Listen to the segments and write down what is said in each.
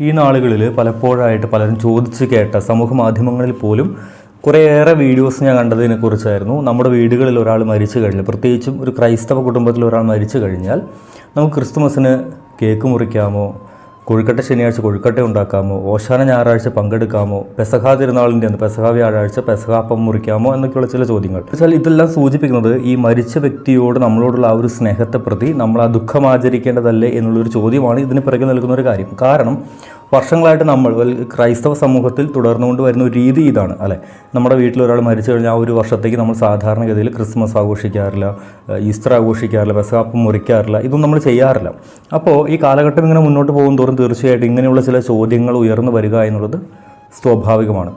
ഈ നാളുകളിൽ പലപ്പോഴായിട്ട് പലരും ചോദിച്ച് കേട്ട സമൂഹ മാധ്യമങ്ങളിൽ പോലും കുറേയേറെ വീഡിയോസ് ഞാൻ കണ്ടതിനെ കുറിച്ചായിരുന്നു. നമ്മുടെ വീടുകളിൽ ഒരാൾ മരിച്ചു കഴിഞ്ഞാൽ പ്രത്യേകിച്ചും ഒരു ക്രൈസ്തവ കുടുംബത്തിൽ ഒരാൾ മരിച്ചു കഴിഞ്ഞാൽ നമുക്ക് ക്രിസ്തുമസിന് കേക്ക് മുറിക്കാമോ? കൊഴുക്കട്ട ശനിയാഴ്ച കൊഴുക്കട്ട ഉണ്ടാക്കാമോ? ഓശാന ഞായറാഴ്ച പങ്കെടുക്കാമോ? പെസഹ തിരുനാളിന്റെ അന്ന് പെസഹ വ്യാഴാഴ്ച പെസഹ അപ്പം മുറിക്കാമോ? എന്നൊക്കെയുള്ള ചില ചോദ്യങ്ങൾ. വെച്ചാൽ ഇതെല്ലാം സൂചിപ്പിക്കുന്നത് ഈ മരിച്ച വ്യക്തിയോട് നമ്മളോടുള്ള ആ ഒരു സ്നേഹത്തെ പ്രതി നമ്മൾ ആ ദുഃഖം ആചരിക്കേണ്ടതല്ലേ എന്നുള്ളൊരു ചോദ്യമാണ് ഇതിന് പിറകെ നൽകുന്ന ഒരു കാര്യം. കാരണം വർഷങ്ങളായിട്ട് നമ്മൾ ക്രൈസ്തവ സമൂഹത്തിൽ തുടർന്നുകൊണ്ട് വരുന്ന ഒരു രീതി ഇതാണ് അല്ലേ? നമ്മുടെ വീട്ടിൽ ഒരാൾ മരിച്ചു കഴിഞ്ഞാൽ ആ ഒരു വർഷത്തേക്ക് നമ്മൾ സാധാരണഗതിയിൽ ക്രിസ്മസ് ആഘോഷിക്കാറില്ല ഈസ്റ്റർ ആഘോഷിക്കാറില്ല ബസാപ്പ് മുറിക്കാറില്ല ഇതൊന്നും നമ്മൾ ചെയ്യാറില്ല. അപ്പോൾ ഈ കാലഘട്ടം ഇങ്ങനെ മുന്നോട്ട് പോകും തോറും തീർച്ചയായിട്ടും ഇങ്ങനെയുള്ള ചില ചോദ്യങ്ങൾ ഉയർന്നു വരിക എന്നുള്ളത് സ്വാഭാവികമാണ്.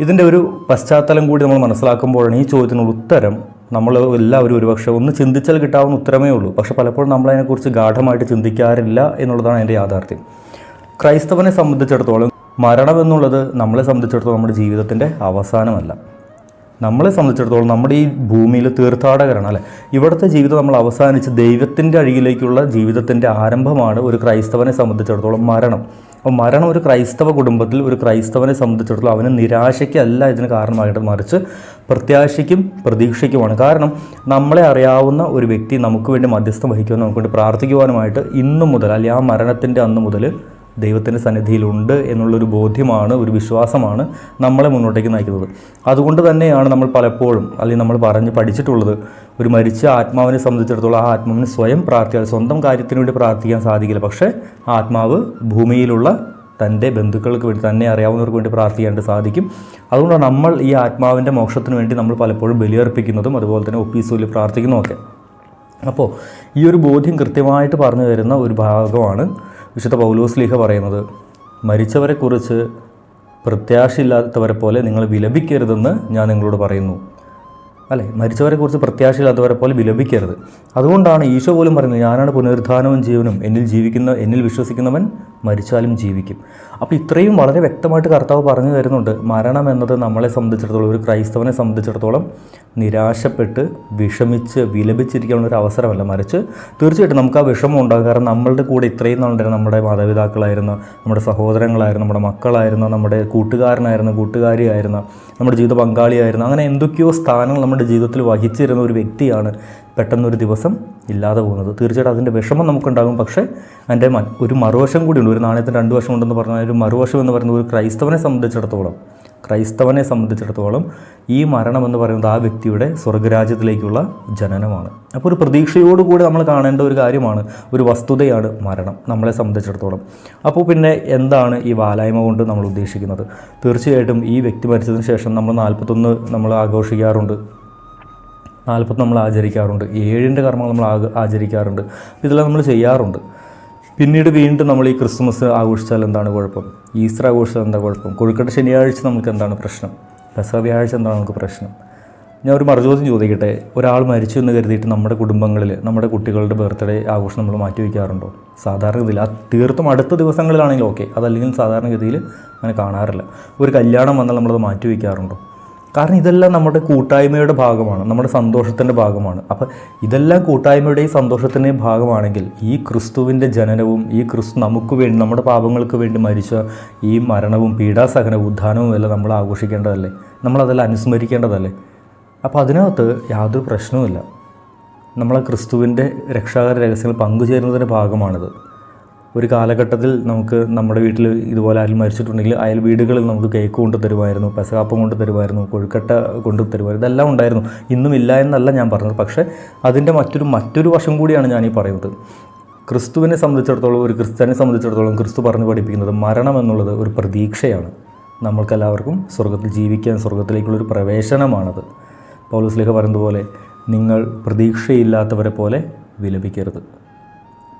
ഇതിന്റെ ഒരു പശ്ചാത്തലം കൂടി നമ്മൾ മനസ്സിലാക്കുമ്പോഴാണ് ഈ ചോദ്യത്തിനുള്ള ഉത്തരം നമ്മൾ എല്ലാവരും ഒരുപക്ഷെ ഒന്ന് ചിന്തിച്ചാൽ കിട്ടാവുന്ന ഉത്തരമേ ഉള്ളൂ. പക്ഷേ പലപ്പോഴും നമ്മളതിനെക്കുറിച്ച് ഗാഠമായിട്ട് ചിന്തിക്കാറില്ല എന്നുള്ളതാണ് എന്റെ യാഥാർത്ഥ്യം. ക്രൈസ്തവനെ സംബന്ധിച്ചിടത്തോളം മരണം എന്നുള്ളത് നമ്മളെ സംബന്ധിച്ചിടത്തോളം നമ്മുടെ ജീവിതത്തിന്റെ അവസാനമല്ല. നമ്മളെ സംബന്ധിച്ചിടത്തോളം നമ്മുടെ ഈ ഭൂമിയിൽ തീർത്ഥാടകരാണ് അല്ലേ? ഇവിടുത്തെ ജീവിതം നമ്മൾ അവസാനിച്ച് ദൈവത്തിന്റെ അഴികിലേക്കുള്ള ജീവിതത്തിന്റെ ആരംഭമാണ് ഒരു ക്രൈസ്തവനെ സംബന്ധിച്ചിടത്തോളം മരണം. അപ്പോൾ മരണം ഒരു ക്രൈസ്തവ കുടുംബത്തിൽ ഒരു ക്രൈസ്തവനെ സംബന്ധിച്ചിടത്തോളം അവന് നിരാശയ്ക്കല്ല ഇതിന് കാരണമായിട്ട് മറിച്ച് പ്രത്യാശയ്ക്കും പ്രതീക്ഷയ്ക്കുമാണ്. കാരണം നമ്മളെ അറിയാവുന്ന ഒരു വ്യക്തി നമുക്ക് വേണ്ടി മധ്യസ്ഥം വഹിക്കുവാനും നമുക്ക് വേണ്ടി പ്രാർത്ഥിക്കുവാനുമായിട്ട് ഇന്നു മുതൽ അല്ലെങ്കിൽ ആ മരണത്തിന്റെ അന്ന് മുതൽ ദൈവത്തിന്റെ സന്നിധിയിലുണ്ട് എന്നുള്ളൊരു ബോധ്യമാണ് ഒരു വിശ്വാസമാണ് നമ്മളെ മുന്നോട്ടേക്ക് നയിക്കുന്നത്. അതുകൊണ്ട് തന്നെയാണ് നമ്മൾ പലപ്പോഴും അല്ലെങ്കിൽ നമ്മൾ പറഞ്ഞ് പഠിച്ചിട്ടുള്ളത് ഒരു മരിച്ച ആത്മാവിനെ സംബന്ധിച്ചിടത്തോളം ആ ആത്മാവിന് സ്വയം പ്രാർത്ഥിക്കാൻ സ്വന്തം കാര്യത്തിന് വേണ്ടി പ്രാർത്ഥിക്കാൻ സാധിക്കില്ല. പക്ഷേ ആത്മാവ് ഭൂമിയിലുള്ള തന്റെ ബന്ധുക്കൾക്ക് വേണ്ടി തന്നെ അറിയാവുന്നവർക്ക് വേണ്ടി പ്രാർത്ഥിക്കാനായിട്ട് സാധിക്കും. അതുകൊണ്ടാണ് നമ്മൾ ഈ ആത്മാവിന്റെ മോക്ഷത്തിന് വേണ്ടി നമ്മൾ പലപ്പോഴും ബലിയർപ്പിക്കുന്നതും അതുപോലെ തന്നെ ഒപ്പീസൂലി പ്രാർത്ഥിക്കുന്നതുമൊക്കെ. അപ്പോൾ ഈ ഒരു ബോധ്യം കൃത്യമായിട്ട് പറഞ്ഞു തരുന്ന ഒരു ഭാഗമാണ് വിശുദ്ധ പൗലോസ് ലീഹ പറയുന്നത് മരിച്ചവരെക്കുറിച്ച് പ്രത്യാശയില്ലാത്തവരെ പോലെ നിങ്ങൾ വിലപിക്കരുതെന്ന് ഞാൻ നിങ്ങളോട് പറയുന്നു. അല്ലേ? മരിച്ചവരെക്കുറിച്ച് പ്രത്യാശയില്ലാത്തവരെ പോലെ വിലപിക്കരുത്. അതുകൊണ്ടാണ് ഈശോ പോലും പറയുന്നത് ഞാനാണ് പുനരുദ്ധാനവും ജീവനും എന്നിൽ ജീവിക്കുന്ന എന്നിൽ വിശ്വസിക്കുന്നവൻ മരിച്ചാലും ജീവിക്കും. അപ്പോൾ ഇത്രയും വളരെ വ്യക്തമായിട്ട് കർത്താവ് പറഞ്ഞു തരുന്നുണ്ട്. മരണം എന്നത് നമ്മളെ സംബന്ധിച്ചിടത്തോളം ഒരു ക്രൈസ്തവനെ സംബന്ധിച്ചിടത്തോളം നിരാശപ്പെട്ട് വിഷമിച്ച് വിലപിച്ചിരിക്കാനുള്ള ഒരു അവസരമല്ല. മറിച്ച് തീർച്ചയായിട്ടും നമുക്ക് ആ വിഷമം ഉണ്ടാകും. കാരണം നമ്മളുടെ കൂടെ ഇത്രയും നാളുണ്ടായിരുന്ന നമ്മുടെ മാതാപിതാക്കളായിരുന്നു നമ്മുടെ സഹോദരങ്ങളായിരുന്നു നമ്മുടെ മക്കളായിരുന്നു നമ്മുടെ കൂട്ടുകാരനായിരുന്നു കൂട്ടുകാരിയായിരുന്നു നമ്മുടെ ജീവിത പങ്കാളിയായിരുന്നു അങ്ങനെ എന്തൊക്കെയോ സ്ഥാനങ്ങൾ നമ്മുടെ ജീവിതത്തിൽ വഹിച്ചിരുന്ന ഒരു വ്യക്തിയാണ് പെട്ടെന്നൊരു ദിവസം ഇല്ലാതെ പോകുന്നത്. തീർച്ചയായിട്ടും അതിന്റെ വിഷമം നമുക്കുണ്ടാകും. പക്ഷേ അതിന്റെ ഒരു മറുവശം കൂടിയുണ്ട്. ഒരു നാണയത്തിന് രണ്ട് വശം ഉണ്ടെന്ന് പറഞ്ഞാൽ ഒരു മറുവശം എന്ന് പറയുന്നത് ഒരു ക്രൈസ്തവനെ സംബന്ധിച്ചിടത്തോളം ക്രൈസ്തവനെ സംബന്ധിച്ചിടത്തോളം ഈ മരണം എന്ന് പറയുന്നത് ആ വ്യക്തിയുടെ സ്വർഗരാജ്യത്തിലേക്കുള്ള ജനനമാണ്. അപ്പോൾ ഒരു പ്രതീക്ഷയോടുകൂടി നമ്മൾ കാണേണ്ട ഒരു കാര്യമാണ്. ഒരു വസ്തുതയാണ് മരണം നമ്മളെ സംബന്ധിച്ചിടത്തോളം. അപ്പോൾ പിന്നെ എന്താണ് ഈ വാലായ്മ കൊണ്ട് നമ്മൾ ഉദ്ദേശിക്കുന്നത്? തീർച്ചയായിട്ടും ഈ വ്യക്തി മരിച്ചതിന് ശേഷം നമ്മൾ നാൽപ്പത്തൊന്ന് നമ്മൾ ആഘോഷിക്കാറുണ്ട്. നാൽപ്പത്തി നമ്മൾ ആചരിക്കാറുണ്ട്. ഏഴിന്റെ കർമ്മങ്ങൾ നമ്മൾ ആചരിക്കാറുണ്ട്. ഇതെല്ലാം നമ്മൾ ചെയ്യാറുണ്ട്. പിന്നീട് വീണ്ടും നമ്മൾ ഈ ക്രിസ്മസ് ആഘോഷിച്ചാൽ എന്താണ് കുഴപ്പം? ഈസ്റ്റർ ആഘോഷിച്ചാൽ എന്താ കുഴപ്പം? കൊഴുക്കട്ട ശനിയാഴ്ച നമുക്ക് എന്താണ് പ്രശ്നം? പെസ വ്യാഴ്ച എന്താണ് നമുക്ക് പ്രശ്നം? ഞാൻ ഒരു മറുചോദ്യം ചോദിക്കട്ടെ? ഒരാൾ മരിച്ചു എന്ന് കരുതിയിട്ട് നമ്മുടെ കുടുംബങ്ങളിൽ നമ്മുടെ കുട്ടികളുടെ ബർത്ത്ഡേ ആഘോഷം നമ്മൾ മാറ്റി വയ്ക്കാറുണ്ടോ? സാധാരണഗതിയിൽ ആ തീർത്തും അടുത്ത ദിവസങ്ങളിലാണെങ്കിലും ഓക്കെ. അതല്ലെങ്കിൽ സാധാരണഗതിയിൽ അങ്ങനെ കാണാറില്ല. ഒരു കല്യാണം വന്നാൽ നമ്മളത് മാറ്റിവെക്കാറുണ്ടോ കാരണം ഇതെല്ലാം നമ്മുടെ കൂട്ടായ്മയുടെ ഭാഗമാണ് നമ്മുടെ സന്തോഷത്തിന്റെ ഭാഗമാണ്. അപ്പം ഇതെല്ലാം കൂട്ടായ്മയുടെയും സന്തോഷത്തിന്റെയും ഭാഗമാണെങ്കിൽ ഈ ക്രിസ്തുവിന്റെ ജനനവും ഈ ക്രിസ്തു നമുക്ക് വേണ്ടി നമ്മുടെ പാപങ്ങൾക്ക് വേണ്ടി മരിച്ച ഈ മരണവും പീഡാസഹനവും ഉദ്ധാനവും എല്ലാം നമ്മൾ ആഘോഷിക്കേണ്ടതല്ലേ? നമ്മളതെല്ലാം അനുസ്മരിക്കേണ്ടതല്ലേ? അപ്പോൾ അതിനകത്ത് യാതൊരു പ്രശ്നവുമില്ല. നമ്മളെ ക്രിസ്തുവിന്റെ രക്ഷാകര രഹസ്യങ്ങൾ പങ്കുചേരുന്നതിന്റെ ഭാഗമാണിത്. ഒരു കാലഘട്ടത്തിൽ നമുക്ക് നമ്മുടെ വീട്ടിൽ ഇതുപോലെ ആരും മരിച്ചിട്ടുണ്ടെങ്കിൽ അയൽ വീടുകളിൽ നമുക്ക് കേക്ക് കൊണ്ട് തരുമായിരുന്നു പെസകാപ്പം കൊണ്ട് തരുമായിരുന്നു കൊഴുക്കട്ട കൊണ്ട് തരുമായിരുന്നു ഇതെല്ലാം ഉണ്ടായിരുന്നു. ഇന്നും ഇല്ല എന്നല്ല ഞാൻ പറഞ്ഞത്. പക്ഷേ അതിന്റെ മറ്റൊരു മറ്റൊരു വശം കൂടിയാണ് ഞാൻ ഈ പറയുന്നത്. ക്രിസ്തുവിനെ സംബന്ധിച്ചിടത്തോളം ഒരു ക്രിസ്ത്യാനെ സംബന്ധിച്ചിടത്തോളം ക്രിസ്തു പറഞ്ഞു പഠിപ്പിക്കുന്നത് മരണം എന്നുള്ളത് ഒരു പ്രതീക്ഷയാണ്. നമ്മൾക്കെല്ലാവർക്കും സ്വർഗത്തിൽ ജീവിക്കാൻ സ്വർഗത്തിലേക്കുള്ളൊരു പ്രവേശനമാണത്. പൗലോസ് ലേഖ പറയുന്നത് പോലെ നിങ്ങൾ പ്രതീക്ഷയില്ലാത്തവരെ പോലെ വിലപിക്കരുത്.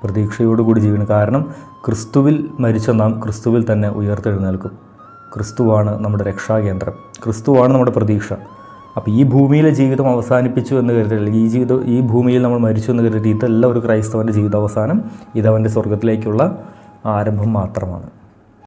പ്രതീക്ഷയോടുകൂടി ജീവിക്കണം കാരണം ക്രിസ്തുവിൽ മരിച്ച നാം ക്രിസ്തുവിൽ തന്നെ ഉയർത്തെഴുന്നേൽക്കും. ക്രിസ്തുവാണ് നമ്മുടെ രക്ഷാകേന്ദ്രം. ക്രിസ്തുവാണ് നമ്മുടെ പ്രതീക്ഷ. അപ്പോൾ ഈ ഭൂമിയിലെ ജീവിതം അവസാനിപ്പിച്ചു എന്ന് കരുതില്ല ഈ ജീവിതം ഈ ഭൂമിയിൽ നമ്മൾ മരിച്ചു എന്ന് കരുതി ഇതല്ല ഒരു ക്രൈസ്തവന്റെ ജീവിതാവസാനം ഇതവന്റെ സ്വർഗത്തിലേക്കുള്ള ആരംഭം മാത്രമാണ്.